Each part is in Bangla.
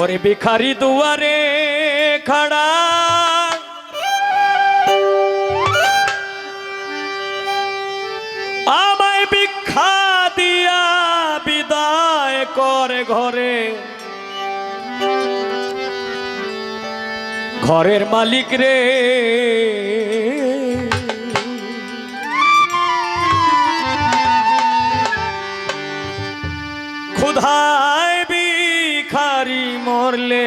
ওরে ভিখারি দুয়ারে খাড়া। আমায় ভিক্ষা দিয়া বিদায় করে ঘরে। ঘরের মালিক রে। বিখারি মরলে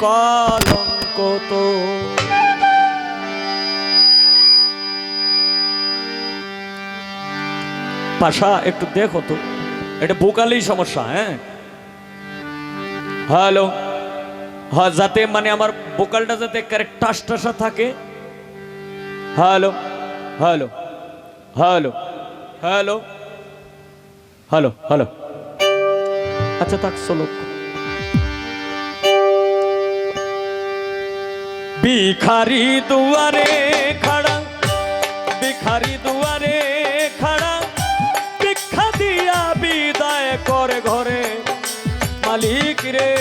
কলঙ্ক তো। পাশা, একটু দেখো তো। এটা বোকালেই সমস্যা হ্যাঁ? হ্যালো? হ্যাঁ যাতে মানে আমার বোকালটা যাতে কারেক্ট টাস টাসা থাকে। Hello? Hello? Hello? Hello? Hello? Hello? আচ্ছা থাক, চলো। ভিখারি দুয়ারে খাড়া, ভিখারি দুয়ারে খাড়া, ভিক্ষা দিয়া বিদায় করে ঘরে। মালিক রে,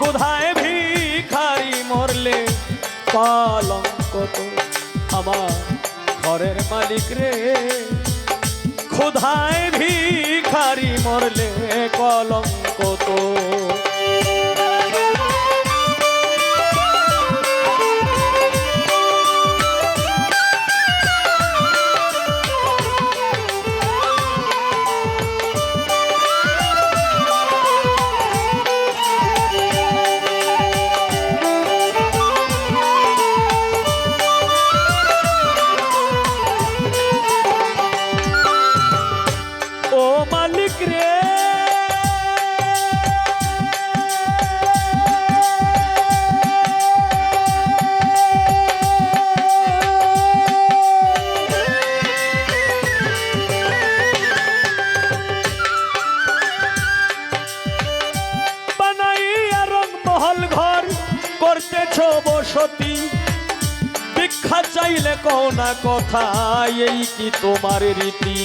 কোথায় ভিখারি মরলে? কলঙ্ক তো আমার ঘরের মালিক রে। ক্ষুধায় ভিখারি মরলে? কলঙ্ক তো মহল ঘর করতেছ বসতি। ভিক্ষা চাইলে কও না কথা, এই কি তোমার রীতি?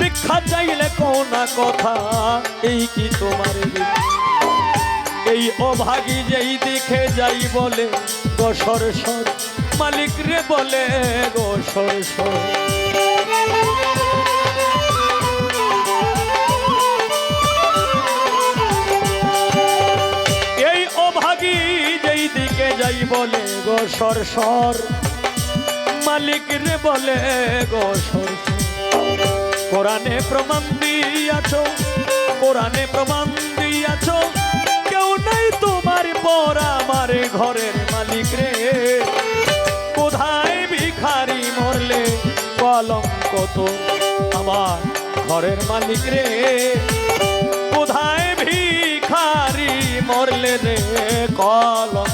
ভিক্ষা চাইলে কও না কথা, এই কি তোমার রীতি? এই অভাগী যেই দেখে যাই বলে গোসর সর মালিক রে বলে গোসর সর এই অভাগী যেই দিকে যাই বলে গোসর সর মালিক রে বলে গোসর সর কোরআনে প্রমাণ দিয়াছ, কোরআনে প্রমাণ দিয়াছ তোমার পর আমার ঘরের মালিক রে। কোথায় ভিখারি মরলে কলম কত আমার ঘরের মালিক রে। কোথায় ভিখারি মরলে রে কলঙ্ক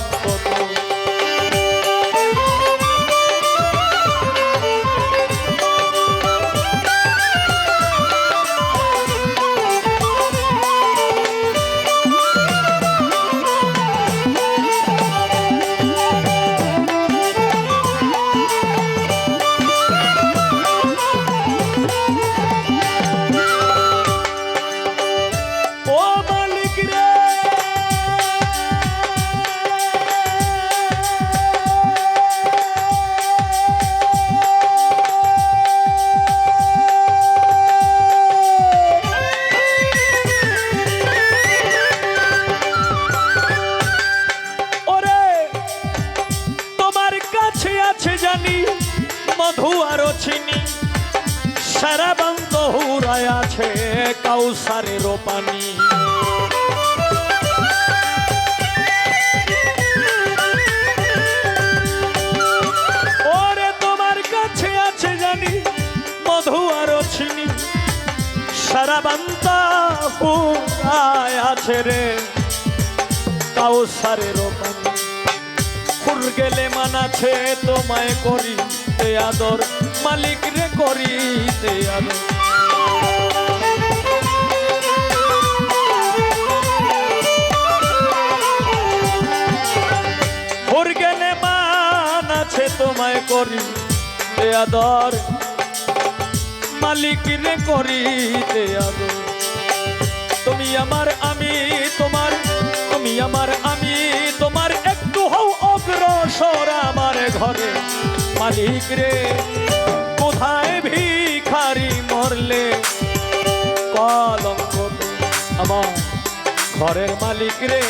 জানি, মধু আরও চিনি, সারা বন্ধ হুরায় আছে কাউসারের পানি। ওরে তোমার কাছে আছে জানি, মধু আরও চিনি, সারা বান্তা হুরায় আছে রে কাউসারের পানি। মুশকেলে মানাছে তোমায় করি তে আদর। মালিক রে করি তে আদর। মুরগেলে মানাছে তোমায় করি তে আদর। মালিক রে করি তে আদর। তুমি আমার আমি, তোমার, তুমি আমার আমি, তোমার অগ্রসর আমার ঘরে, মালিক রে, কোথায় ভিখারি মরলে? কলঙ্ক আমার ঘরের মালিক রে,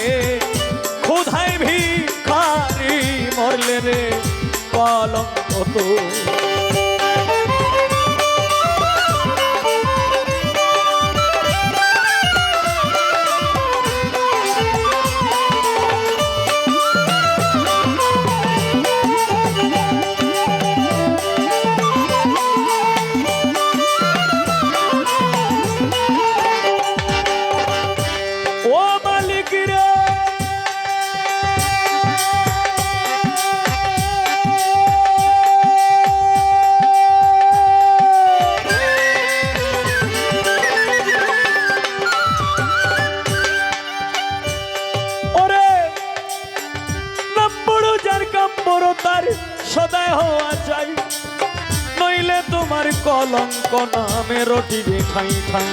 কোথায় ভিখারি মরলে রে? কলঙ্ক তো নামে রটি রে ঠাই ঠাই।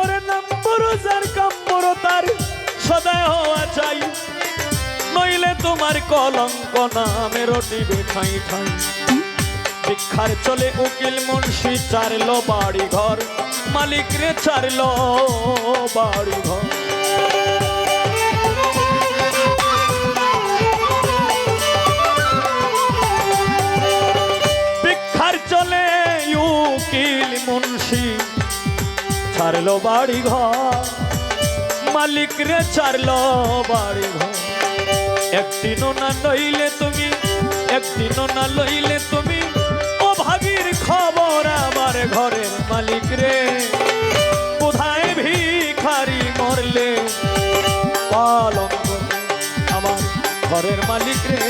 ওরে নম্বর যার কাম্বর তার সদায় হওয়া চাই। তোমার কলঙ্ক নামে রটিবে ঠাই ঠাই। ভিক্ষার চলে উকিল মুন্সি চারলো বাড়ি ঘর মালিক রে চারলো বাড়ি ঘর ছাড়লো বাড়ি ঘর। মালিক রে, ছাড়লো বাড়ি ঘর। একদিনও না লইলে তুমি একদিনও না লইলে তুমি, ও ভাগির খবর আমার ঘরের মালিক রে। কোথায় ভিখারি মরলে আমার ঘরের মালিক রে।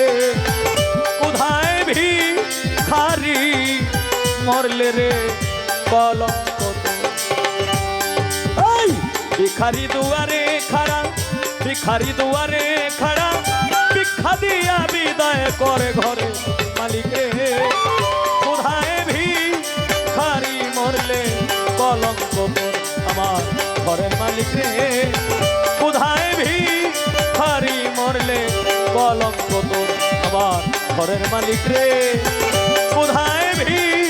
কোথায় ভিখারি মরলে রে কলঙ্ক ভিখারি দুয়ারে খাড়া, ভিখারি দুয়ারে খাড়া, ভিক্ষা দিয়া বিদায় করে ঘরে মালিক। রে কোথায় ভিখারি মরলে কলঙ্ক আমার ঘরের মালিক। রে কোথায় ভিখারি মরলে কলঙ্ক তোর আমার ঘরের মালিক। রে কোথায় ভিখারি